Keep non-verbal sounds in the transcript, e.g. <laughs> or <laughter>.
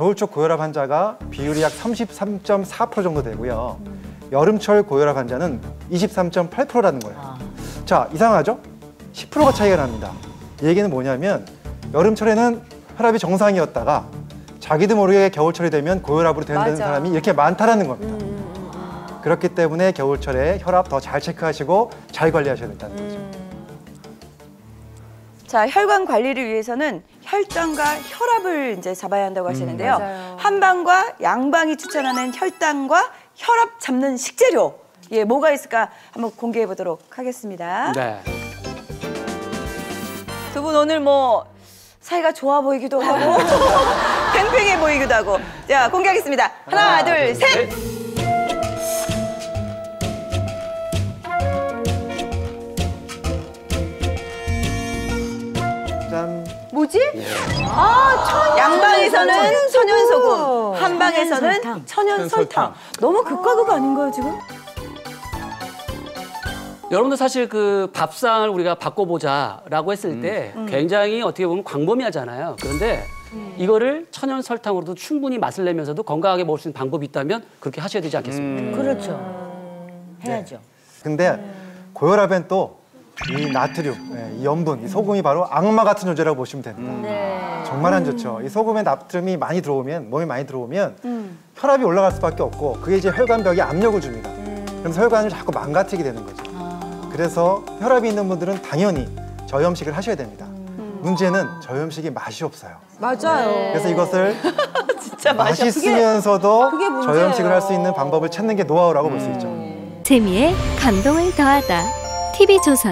겨울철 고혈압 환자가 비율이 약 33.4% 정도 되고요. 여름철 고혈압 환자는 23.8%라는 거예요. 자, 이상하죠? 10%가 차이가 납니다. 이 얘기는 뭐냐면 여름철에는 혈압이 정상이었다가 자기도 모르게 겨울철이 되면 고혈압으로 된다는 맞아. 사람이 이렇게 많다라는 겁니다. 그렇기 때문에 겨울철에 혈압 더 잘 체크하시고 잘 관리하셔야 된다는 거죠. 자, 혈관 관리를 위해서는 혈당과 혈압을 이제 잡아야 한다고 하시는데요. 맞아요. 한방과 양방이 추천하는 혈당과 혈압 잡는 식재료. 예, 뭐가 있을까 한번 공개해 보도록 하겠습니다. 네. 두 분 오늘 뭐 사이가 좋아 보이기도 하고 <laughs> 팽팽해 보이기도 하고. 자, 공개하겠습니다. 하나, 둘, 셋. 짠. 뭐지? 양방에서는 천연 소금, 한방에서는 설탕. 천연 설탕. 너무 극과 극 아닌가요, 지금? 여러분들 사실 그 밥상을 우리가 바꿔보자라고 했을 때 굉장히 어떻게 보면 광범위하잖아요. 그런데 이거를 천연 설탕으로도 충분히 맛을 내면서도 건강하게 먹을 수 있는 방법이 있다면 그렇게 하셔야 되지 않겠습니까? 그렇죠. 해야죠. 근데 고혈압엔 또 이 나트륨, 예, 이 염분, 이 소금이 바로 악마 같은 존재라고 보시면 됩니다. 정말 안 좋죠. 이 소금에 나트륨이 많이 들어오면 몸에 많이 들어오면 혈압이 올라갈 수밖에 없고 그게 이제 혈관벽에 압력을 줍니다. 그래서 혈관을 자꾸 망가뜨리게 되는 거죠. 그래서 혈압이 있는 분들은 당연히 저염식을 하셔야 됩니다. 문제는 저염식이 맛이 없어요. 맞아요. 그래서 이것을 <laughs> 진짜 맛있으면서도 그게 문제예요. 저염식을 할 수 있는 방법을 찾는 게 노하우라고 볼 수 있죠. 재미에 감동을 더하다. TV조선